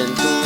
en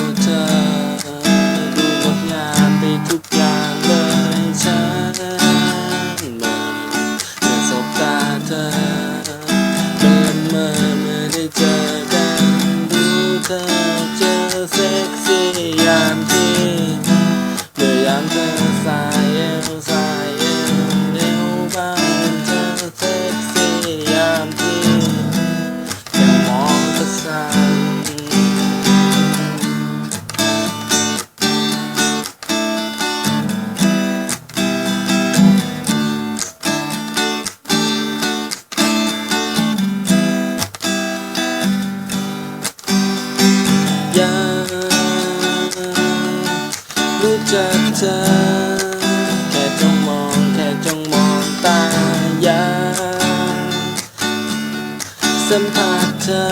รู้จักเธอ แค่จ้องมอง แค่จ้องมองตายางสัมผัสเธอ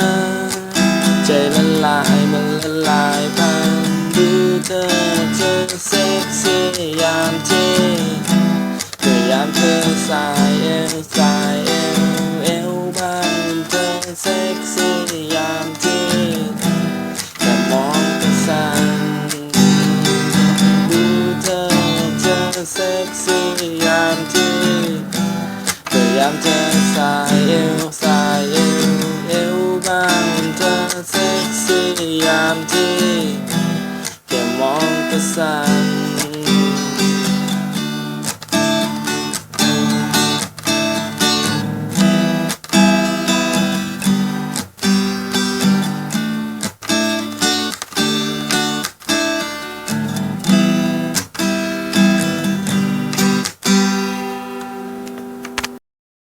ใจละลายมันละลายพันดูเธอเธอเซ็กซี่ยามที่เมื่อยามเธอสายเอวสายเอวเอวบานเธอเซ็กซี่ยามที่ กซี่ยามที่พยายามเธอสายเอวสายเอวเอวบางเธอเซ็กซี่ยามที่แค่มองก็สั่น